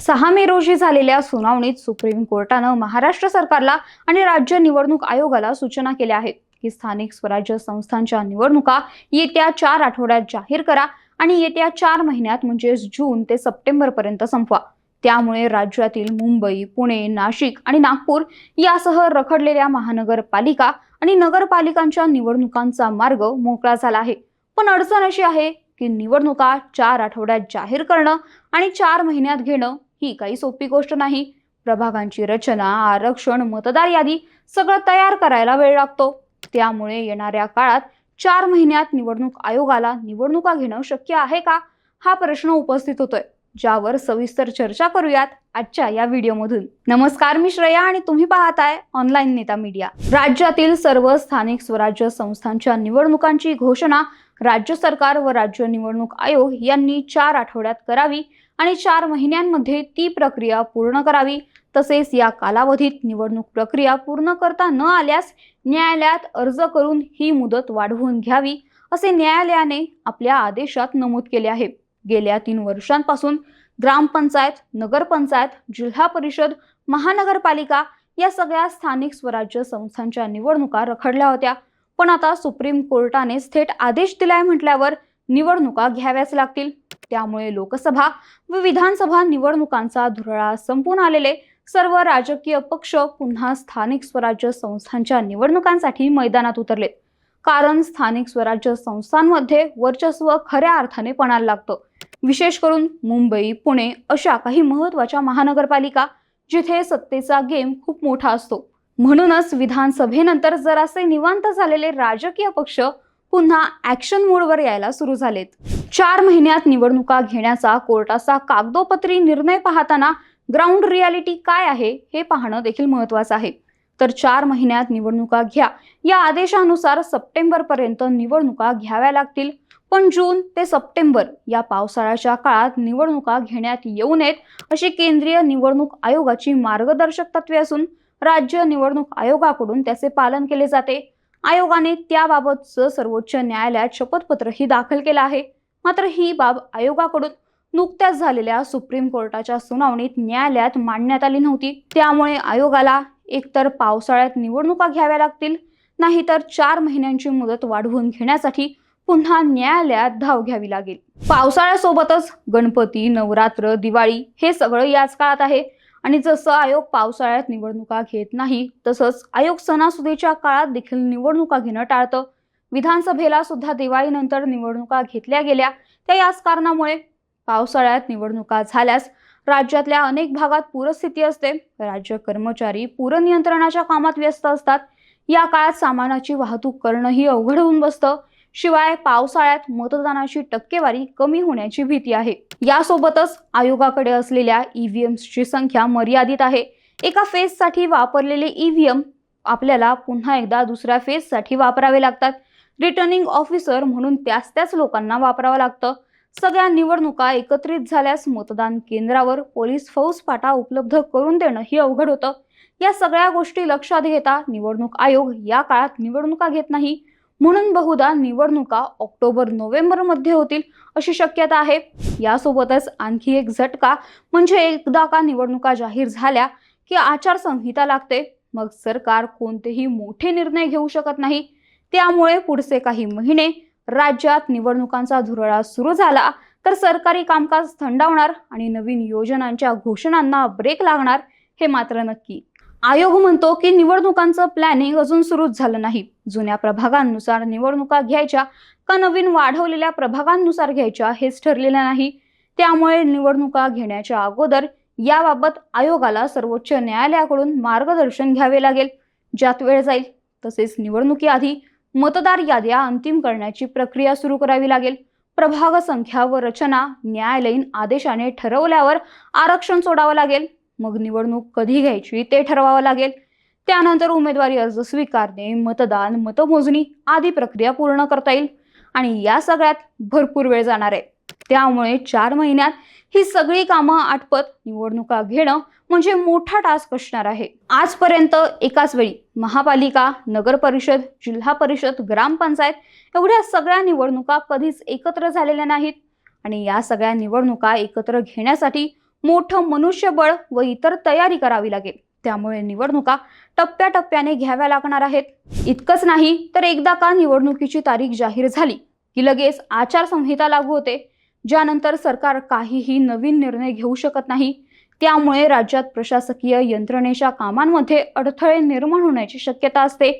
सहा मे रोजी झालेल्या सुनावणीत सुप्रीम कोर्टानं महाराष्ट्र सरकारला आणि राज्य निवडणूक आयोगाला सूचना केल्या आहेत की स्थानिक स्वराज्य संस्थांच्या निवडणुका येत्या चार आठवड्यात जाहीर करा आणि येत्या चार महिन्यात म्हणजेच जून ते सप्टेंबर पर्यंत संपवा. त्यामुळे राज्यातील मुंबई पुणे नाशिक आणि नागपूर यासह रखडलेल्या महानगरपालिका आणि नगरपालिकांच्या निवडणुकांचा मार्ग मोकळा झाला आहे. पण अडचण अशी आहे की निवडणुका चार आठवड्यात जाहीर करणं आणि चार महिन्यात घेणं ही काही सोपी गोष्ट नाही. प्रभागांची रचना आरक्षण मतदार यादी सगळं तयार करायला वेळ लागतो. त्यामुळे येणाऱ्या काळात चार महिन्यात निवडणूक आयोगाला निवडणुका घेणं शक्य आहे का? हा प्रश्न उपस्थित होतोय. ज्यावर सविस्तर चर्चा करूयात आजच्या या व्हिडिओमधून. नमस्कार मी श्रेया आणि तुम्ही पाहताय ऑनलाईन नेता मीडिया. राज्यातील सर्व स्थानिक स्वराज्य संस्थांच्या निवडणुकांची घोषणा राज्य सरकार व राज्य निवडणूक आयोग यांनी चार आठवड्यात करावी. आणि चार महिन्यांमध्ये ती प्रक्रिया पूर्ण करावी. तसेच या कालावधीत निवडणूक प्रक्रिया पूर्ण करता न आल्यास न्यायालयात अर्ज करून ही मुदत वाढवून घ्यावी असे न्यायालयाने आपल्या आदेशात नमूद केले आहे. गेल्या तीन वर्षांपासून ग्रामपंचायत नगरपंचायत जिल्हा परिषद महानगरपालिका या सगळ्या स्थानिक स्वराज्य संस्थांच्या निवडणुका रखडल्या होत्या. पण आता सुप्रीम कोर्टाने थेट आदेश दिलाय म्हटल्यावर निवडणुका घ्याव्याच लागतील. त्यामुळे लोकसभा व विधानसभा निवडणुकांचा धुरळा संपून आलेले सर्व राजकीय पक्ष पुन्हा स्थानिक स्वराज्य संस्थांच्या निवडणुकांसाठी मैदानात उतरलेत कारण स्थानिक स्वराज्य संस्थांमध्ये वर्चस्व खऱ्या अर्थाने पणाला लागतं. विशेष करून मुंबई पुणे अशा काही महत्त्वाच्या महानगरपालिका जिथे सत्तेचा गेम खूप मोठा असतो. म्हणूनच विधानसभेनंतर जरासे निवांत झालेले राजकीय पक्ष पुन्हा ऍक्शन मोडवर यायला सुरू झालेत. चार महिन्यात निवडणुका घेण्याचा कोर्टाचा कागदोपत्री निर्णय पाहताना ग्राउंड रियालिटी काय आहे हे पाहणं देखील महत्वाचं आहे. तर चार महिन्यात निवडणुका घ्या. या आदेशानुसार सप्टेंबर पर्यंत निवडणुका घ्याव्या लागतील. पण जून ते सप्टेंबर या पावसाळ्याच्या काळात निवडणुका घेण्यात येऊ नयेत अशी केंद्रीय निवडणूक आयोगाची मार्गदर्शक तत्वे असून राज्य निवडणूक आयोगाकडून त्याचे पालन केले जाते. आयोगाने त्याबाबतचं सर्वोच्च न्यायालयात शपथपत्रही दाखल केलं आहे. मात्र ही बाब आयोगाकडून नुकत्याच झालेल्या सुप्रीम कोर्टाच्या सुनावणीत न्यायालयात मांडण्यात आली नव्हती. त्यामुळे आयोगाला एकतर पावसाळ्यात निवडणुका घ्याव्या लागतील नाहीतर चार महिन्यांची मुदत वाढवून घेण्यासाठी पुन्हा न्यायालयात धाव घ्यावी लागेल. पावसाळ्यासोबतच गणपती नवरात्र दिवाळी हे सगळं याच काळात आहे. आणि जसं आयोग पावसाळ्यात निवडणुका घेत नाही तसंच आयोग सणासुदीच्या काळात देखील निवडणुका घेणं टाळतं. विधानसभेला सुद्धा दिवाळीनंतर निवडणुका घेतल्या गेल्या. त्या याच कारणामुळे पावसाळ्यात निवडणुका झाल्यास राज्यातल्या अनेक भागात पूरस्थिती असते. राज्य कर्मचारी पूरनियंत्रणाच्या कामात व्यस्त असतात. या काळात सामानाची वाहतूक करणंही अवघड होऊन बसतं. शिवाय पावसाळ्यात मतदानाची टक्केवारी कमी होण्याची भीती आहे. यासोबतच आयोगाकडे असलेल्या ईव्हीएम्सची संख्या मर्यादित आहे. एका फेजसाठी वापरलेले ईव्हीएम आपल्याला पुन्हा एकदा दुसऱ्या फेजसाठी वापरावे लागतात. रिटर्निंग ऑफिसर म्हणून त्याच त्याच लोकांना वापरावं लागतं. सगळ्या निवडणुका एकत्रित झाल्यास मतदान केंद्रावर पोलीस फौजफाटा उपलब्ध करून देणं ही अवघड होतं. या सगळ्या गोष्टी लक्षात घेता निवडणूक आयोग या काळात निवडणुका घेत नाही. म्हणून बहुधा निवडणुका ऑक्टोबर नोव्हेंबरमध्ये होतील अशी शक्यता आहे. यासोबतच आणखी एक झटका म्हणजे एकदा का निवडणुका जाहीर झाल्या की आचारसंहिता लागते. मग सरकार कोणतेही मोठे निर्णय घेऊ शकत नाही. त्यामुळे पुढचे काही महिने राज्यात निवडणुकांचा धुरळा सुरू झाला तर सरकारी कामकाज थंडावणार आणि नवीन योजनांच्या घोषणांना ब्रेक लागणार हे मात्र नक्की. आयोग म्हणतो की निवडणुकांचं प्लॅनिंग अजून सुरूच झालं नाही. जुन्या प्रभागांनुसार निवडणुका घ्यायच्या का नवीन वाढवलेल्या प्रभागांनुसार घ्यायच्या हेच ठरलेलं नाही. त्यामुळे निवडणुका घेण्याच्या अगोदर याबाबत आयोगाला सर्वोच्च न्यायालयाकडून मार्गदर्शन घ्यावे लागेल. ज्यात वेळ जाईल तसेच निवडणुकीआधी मतदार याद्या अंतिम करण्याची प्रक्रिया सुरू करावी लागेल. प्रभाग संख्या व रचना न्यायालयीन आदेशाने ठरवल्यावर आरक्षण सोडावं लागेल. मग निवडणूक कधी घ्यायची ते ठरवावं लागेल. त्यानंतर उमेदवारी अर्ज स्वीकारणे मतदान मतमोजणी आदी प्रक्रिया पूर्ण करता येईल. आणि या सगळ्यात भरपूर वेळ जाणार आहे. त्यामुळे चार महिन्यात ही सगळी कामं आटपत निवडणुका घेणं म्हणजे मोठा टास्क असणार आहे. आजपर्यंत एकाच वेळी महापालिका नगर परिषद जिल्हा परिषद ग्रामपंचायत एवढ्या सगळ्या निवडणुका कधीच एकत्र झालेल्या नाहीत. आणि या सगळ्या निवडणुका एकत्र घेण्यासाठी मोठं मनुष्यबळ व इतर तयारी करावी लागेल. त्यामुळे निवडणुका टप्प्याटप्प्याने घ्याव्या लागणार आहेत. इतकंच नाही तर एकदा का निवडणुकीची तारीख जाहीर झाली की लगेच आचारसंहिता लागू होते. ज्यानंतर सरकार काहीही नवीन निर्णय घेऊ शकत नाही. त्यामुळे राज्यात प्रशासकीय यंत्रणेच्या कामांमध्ये अडथळे निर्माण होण्याची शक्यता असते.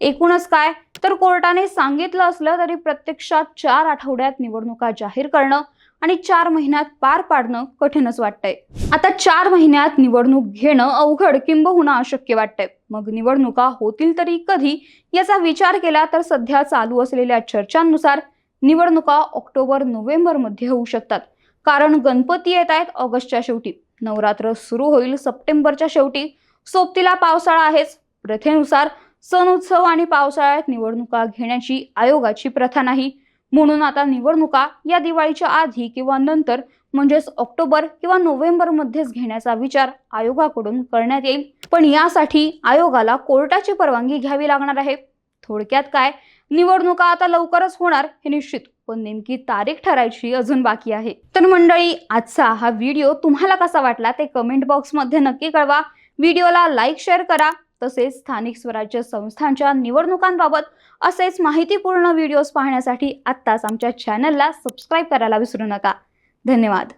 एकूणच काय? तर कोर्टाने सांगितलं असलं तरी प्रत्यक्षात चार आठवड्यात निवडणुका जाहीर करणं आणि चार महिन्यात पार पाडणं कठीणच वाटतंय. आता चार महिन्यात निवडणूक घेणं अवघड किंबहुना अशक्य वाटतंय. मग निवडणुका होतील तरी कधी? याचा विचार केला तर सध्या चालू असलेल्या चर्चांनुसार निवडणुका ऑक्टोबर नोव्हेंबरमध्ये होऊ शकतात. कारण गणपती येत आहेत ऑगस्टच्या शेवटी. नवरात्र सुरू होईल सप्टेंबरच्या शेवटी. सोबतीला पावसाळा आहेच. प्रथेनुसार सण उत्सव आणि पावसाळ्यात निवडणुका घेण्याची आयोगाची प्रथा नाही. म्हणून आता निवडणुका या दिवाळीच्या आधी किंवा नंतर म्हणजेच ऑक्टोबर किंवा नोव्हेंबरमध्येच घेण्याचा विचार आयोगाकडून करण्यात येईल. पण यासाठी आयोगाला कोर्टाची परवानगी घ्यावी लागणार आहे. थोडक्यात काय? निवडणुका आता लवकरच होणार हे निश्चित. पण नेमकी तारीख ठरायची अजून बाकी आहे. तर मंडळी आजचा हा व्हिडिओ तुम्हाला कसा वाटला ते कमेंट बॉक्समध्ये नक्की कळवा. व्हिडिओला लाईक शेअर करा. तसेच स्थानिक स्वराज्य संस्थांच्या निवडणुकांबाबत असेच माहितीपूर्ण व्हिडिओज पाहण्यासाठी आत्ताच आमच्या चॅनलला सबस्क्राईब करायला विसरू नका. धन्यवाद.